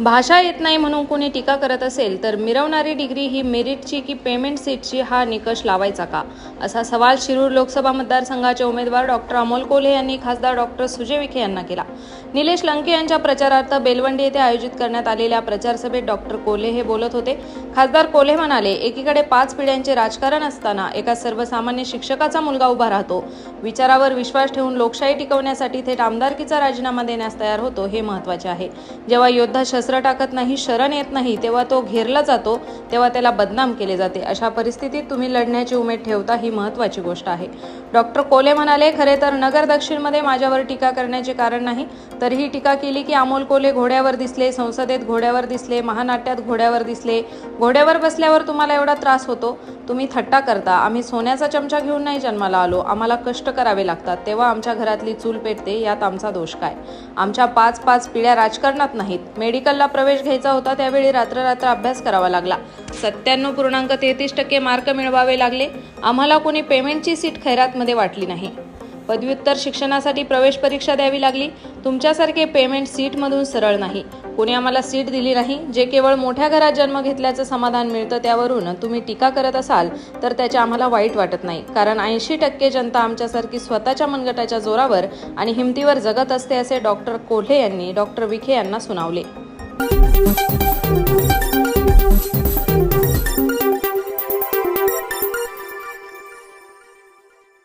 भाषा येत नाही म्हणून कोणी टीका करत असेल तर मिरवणारी डिग्री ही मेरिटची की पेमेंट सीटची हा निकष लावायचा का? असा सवाल शिरूर लोकसभा मतदारसंघाचे उमेदवार डॉक्टर अमोल कोल्हे यांनी खासदार डॉक्टर सुजय विखे यांना केला. निलेश लंके यांच्या प्रचारार्थ बेलवंडी येथे आयोजित करण्यात आलेल्या प्रचारसभेत डॉक्टर कोल्हे हे बोलत होते. खासदार कोल्हे म्हणाले एकीकडे पाच पिढ्यांचे राजकारण असताना एका सर्वसामान्य शिक्षकाचा मुलगा उभा राहतो. विचारावर विश्वास ठेवून लोकशाही टिकवण्यासाठी थेट आमदारकीचा राजीनामा देण्यास तयार होतो हे महत्त्वाचे आहे. जेव्हा योद्धा शस्त्र टाकत नाही शरण येत नाही तेव्हा तो घेरला जातो तेव्हा त्याला बदनाम केले जाते. अशा परिस्थितीत तुम्ही लढण्याची उमेद ठेवता ही महत्त्वाची गोष्ट आहे. डॉक्टर कोले म्हणाले खरे तर नगर दक्षिणमध्ये माझ्यावर टीका करण्याचे कारण नाही तर ही टीका केली की अमोल कोले घोड्यावर दिसले संसदेत घोड्यावर दिसले महानाट्यात घोड्यावर दिसले. घोड्यावर बसल्यावर तुम्हाला एवढा त्रास होतो? तुम्ही थट्टा करता. आम्ही सोन्याचा चमचा घेऊन नाही जन्माला आलो. आम्हाला कष्ट करावे लागतात. तेव्हा आमच्या घरातली चूल पेटते यात आमचा दोष काय? आमच्या पाच पाच पिढ्या राजकारणात नाहीत. मेडिकल मेडिकलला प्रवेश घ्यायचा होता त्यावेळी रात्र रात्र अभ्यास करावा लागला. सत्त्याण्णव पूर्णांक तेहतीस टक्के मार्क मिळवावे लागले. आम्हाला कोणी पेमेंटची सीट खैरातमध्ये वाटली नाही. पदव्युत्तर शिक्षणासाठी प्रवेश परीक्षा द्यावी लागली. तुमच्यासारखे पेमेंट सीटमधून सरळ नाही. कोणी आम्हाला सीट दिली नाही. जे केवळ मोठ्या घरात जन्म घेतल्याचं समाधान मिळतं त्यावरून तुम्ही टीका करत असाल तर त्याचे आम्हाला वाईट वाटत नाही. कारण ऐंशी टक्के जनता आमच्यासारखी स्वतःच्या मनगटाच्या जोरावर आणि हिमतीवर जगत असते असे डॉक्टर कोल्हे यांनी डॉक्टर विखे यांना सुनावले. Música